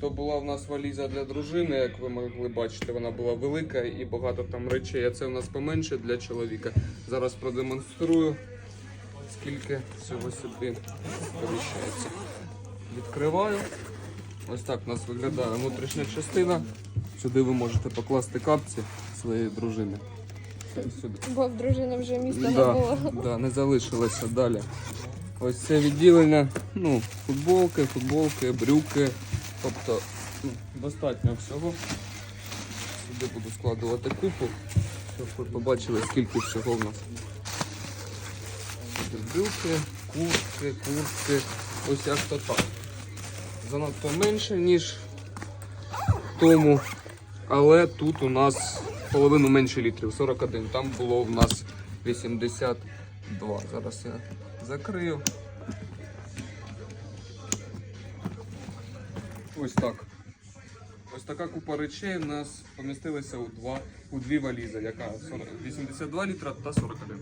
То була в нас валіза для дружини, як ви могли бачити, вона була велика і багато там речей. А це в нас поменше для чоловіка. Зараз продемонструю, скільки всього сюди поміщається. Відкриваю. Ось так у нас виглядає внутрішня частина. Сюди ви можете покласти капці своєї дружини. Сюди. Бо в дружини вже міста не Да, було. да, не залишилося далі. Ось це відділення, ну, футболки, футболки, брюки. Тобто ну, достатньо всього. Сюди буду складувати купу, щоб ви побачили, скільки всього в нас. Брюки, куртки, куртки. Ось як то так. Занадто менше, ніж тому. Але тут у нас половину менше літрів, 41. Там було в нас 82. Зараз я закрию. Ось так. Ось така купа речей в нас помістилася у, два, у дві валізи, яка 82 літра та 41.